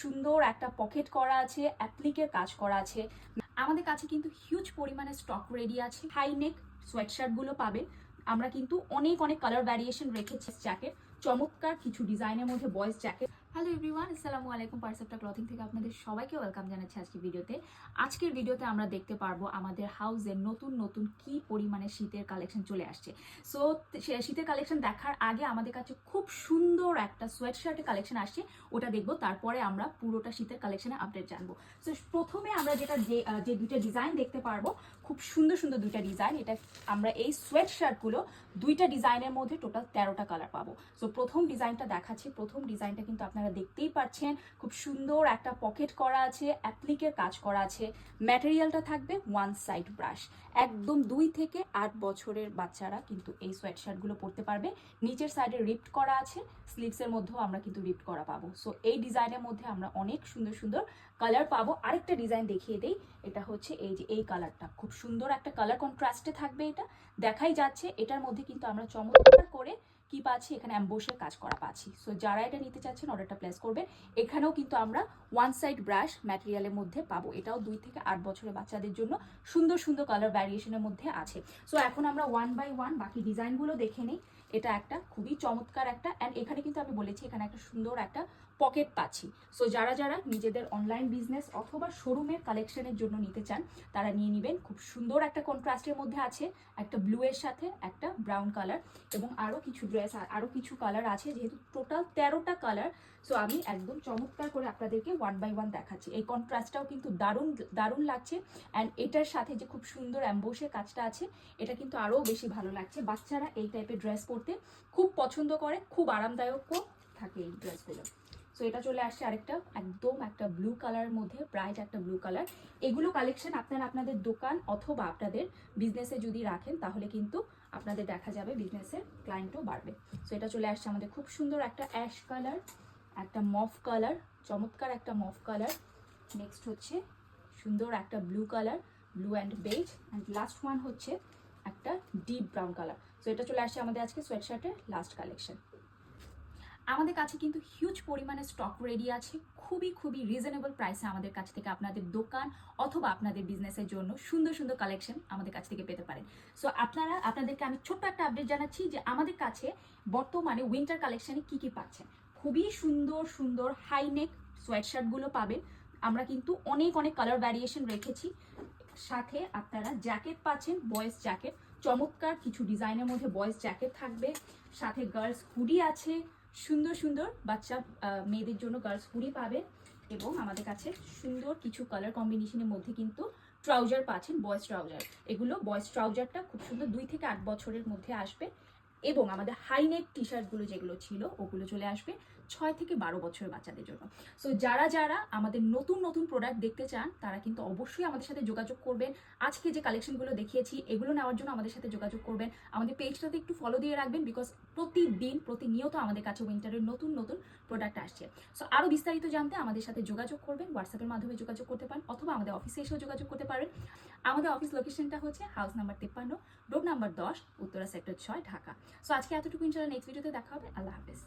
সুন্দর একটা পকেট করা আছে অ্যাপ্লিকের কাজ করা আছে। আমাদের কাছে কিন্তু হিউজ পরিমাণে স্টক রেডি আছে। হাই নেক সোয়েটশার্টগুলো পাবেন আমরা কিন্তু অনেক অনেক কালার ভ্যারিয়েশন রেখেছি জ্যাকেট চমৎকার কিছু ডিজাইনের মধ্যে বয়েস জ্যাকেট হ্যালো এভরিওয়ান আসসালামু আলাইকুম পারসেপ্টা ক্লথিং থেকে আপনাদের সবাইকে ওয়েলকাম জানাচ্ছি আজকের ভিডিওতে। আজকের ভিডিওতে আমরা দেখতে পারব আমাদের হাউসের নতুন নতুন কি পরিমাণে শীতের কালেকশন চলে আসছে। সো শীতের কালেকশন দেখার আগে আমাদের কাছে খুব সুন্দর একটা সোয়েট শার্টের কালেকশন আসছে, ওটা দেখব, তারপরে আমরা পুরোটা শীতের কালেকশনে আপডেট জানব। সো প্রথমে আমরা যেটা যে যে দুইটা ডিজাইন দেখতে পারব, খুব সুন্দর সুন্দর দুইটা ডিজাইন এটা আমরা এই সোয়েট শার্টগুলো দুইটা ডিজাইনের মধ্যে টোটাল তেরোটা কালার পাবো। সো প্রথম ডিজাইনটা দেখাচ্ছি, প্রথম ডিজাইনটা কিন্তু আপনারা দেখতেই পাচ্ছেন, খুব সুন্দর একটা পকেট করা আছে, অ্যাপ্লিকের কাজ করা আছে। ম্যাটেরিয়ালটা থাকবে ওয়ান সাইড ব্রাশ একদম দুই থেকে আট বছরের বাচ্চারা কিন্তু এই সোয়েট শার্টগুলো পরতে পারবে। নিচের সাইডে রিপ্ট করা আছে স্লিভসের মধ্যেও আমরা কিন্তু রিপ্ট করা পাবো। সো এই ডিজাইনের মধ্যে আমরা অনেক সুন্দর সুন্দর কালার পাবো। আরেকটা ডিজাইন দেখিয়ে দেই, এটা হচ্ছে এই যে, এই কালারটা খুব সুন্দর একটা কালার কন্ট্রাস্টে থাকবে এটা। দেখাই যাচ্ছে, এটার মধ্যে কিন্তু আমরা চমৎকার করে কি পাচ্ছি, এখানে অ্যাম্বোসের কাজ করা পাচ্ছি। সো যারা এটা নিতে চাচ্ছেন অর্ডারটা প্লেস করবেন। এখানেও কিন্তু আমরা ওয়ান সাইড ব্রাশ ম্যাটেরিয়ালের মধ্যে পাবো। এটাও দুই থেকে আট বছরের বাচ্চাদের জন্য সুন্দর সুন্দর কালার ভ্যারিয়েশনের মধ্যে আছে। সো এখন আমরা ওয়ান বাই ওয়ান বাকি ডিজাইনগুলো দেখে নিই। এটা একটা খুবই চমৎকার একটা অ্যান্ড এখানে কিন্তু আমি বলেছি, এখানে একটা সুন্দর একটা পকেট পাচ্ছি। সো যারা যারা নিজেদের অনলাইন বিজনেস অথবা শোরুমের কালেকশনের জন্য নিতে চান, তারা নিয়ে নেবেন। খুব সুন্দর একটা কন্ট্রাস্টের মধ্যে আছে। একটা ব্লু এর সাথে একটা ব্রাউন কালার এবং আরও কিছু ড্রেস আরও কিছু কালার আছে। যেহেতু টোটাল তেরোটা কালার সো আমি একদম চমৎকার করে আপনাদেরকে ওয়ান বাই ওয়ান দেখাচ্ছি। এই কন্ট্রাস্টটাও কিন্তু দারুণ দারুণ লাগছে। অ্যান্ড এটার সাথে যে খুব সুন্দর অ্যাম্বোসের কাজটা আছে, এটা কিন্তু আরও বেশি ভালো লাগছে। বাচ্চারা এই টাইপের ড্রেস পরতে খুব পছন্দ করে, খুব আরামদায়কও থাকে এই ড্রেসগুলো সো এটা চলে আসছে আরেকটা, একদম একটা ব্লু কালারের মধ্যে ব্রাইট একটা ব্লু কালার এগুলো কালেকশন আপনারা আপনাদের দোকান অথবা আপনাদের বিজনেসে যদি রাখেন, তাহলে কিন্তু আপনাদের দেখা যাবে বিজনেসের ক্লায়েন্টও বাড়বে। সো এটা চলে আসছে আমাদের খুব সুন্দর একটা অ্যাশ কালার একটা মফ কালার চমৎকার একটা মফ কালার নেক্সট হচ্ছে সুন্দর একটা blue colour blue and beige and last one হচ্ছে একটা ডিপ ব্রাউন কালার সো এটা চলে আসছে আমাদের আজকে সোয়েট শার্টের লাস্ট কালেকশন আমাদের কাছে কিন্তু হিউজ পরিমাণে স্টক রেডি আছে, খুবই খুবই রিজনেবল প্রাইসে আমাদের কাছ থেকে আপনাদের দোকান অথবা আপনাদের বিজনেসের জন্য সুন্দর সুন্দর কালেকশন আমাদের কাছ থেকে পেতে পারেন। সো আপনারা, আপনাদেরকে আমি ছোট্ট একটা আপডেট জানাচ্ছি যে আমাদের কাছে বর্তমানে উইন্টার কালেকশনে কি কি পাচ্ছেন। খুবই সুন্দর সুন্দর হাইনেক সোয়েটশার্টগুলো পাবেন। আমরা কিন্তু অনেক অনেক কালার ভ্যারিয়েশন রেখেছি। সাথে আপনারা জ্যাকেট পাচ্ছেন বয়েস জ্যাকেট চমৎকার কিছু ডিজাইনের মধ্যে বয়েস জ্যাকেট থাকবে। সাথে গার্লস হুডি আছে। সুন্দর সুন্দর বাচ্চা মেয়েদের জন্য গার্লস হুডি পাবেন এবং আমাদের কাছে সুন্দর কিছু কালার কম্বিনেশনের মধ্যে কিন্তু ট্রাউজার পাচ্ছেন বয়েজ ট্রাউজার এগুলো বয়েজ ট্রাউজারটা খুব সুন্দর দুই থেকে আট বছরের মধ্যে আসবে এবং আমাদের হাইনেক টি শার্টগুলো যেগুলো ছিল, ওগুলো চলে আসবে। ছয় থেকে বারো বছরের বাচ্চাদের জন্য। সো যারা যারা আমাদের নতুন নতুন প্রোডাক্ট দেখতে চান, তারা কিন্তু অবশ্যই আমাদের সাথে যোগাযোগ করবেন। আজকে যে কালেকশনগুলো দেখিয়েছি, এগুলো নেওয়ার জন্য আমাদের সাথে যোগাযোগ করবেন। আমাদের পেজটাতে একটু ফলো দিয়ে রাখবেন বিকজ প্রতিদিন, প্রতিনিয়ত আমাদের কাছে উইন্টারের নতুন নতুন প্রোডাক্ট আসছে। সো আরও বিস্তারিত জানতে আমাদের সাথে যোগাযোগ করবেন হোয়াটসঅ্যাপের মাধ্যমে যোগাযোগ করতে পারেন, অথবা আমাদের অফিসে এসেও যোগাযোগ করতে পারেন। আমাদের অফিস লোকেশনটা হচ্ছে হাউস নাম্বার তিপ্পান্ন রোড নাম্বার দশ, উত্তরা সেক্টর ছয়, ঢাকা। সো আজকে এতটুকু ইনশাল্লাহ নেক্সট ভিডিওতে দেখা হবে। আল্লাহ হাফেজ।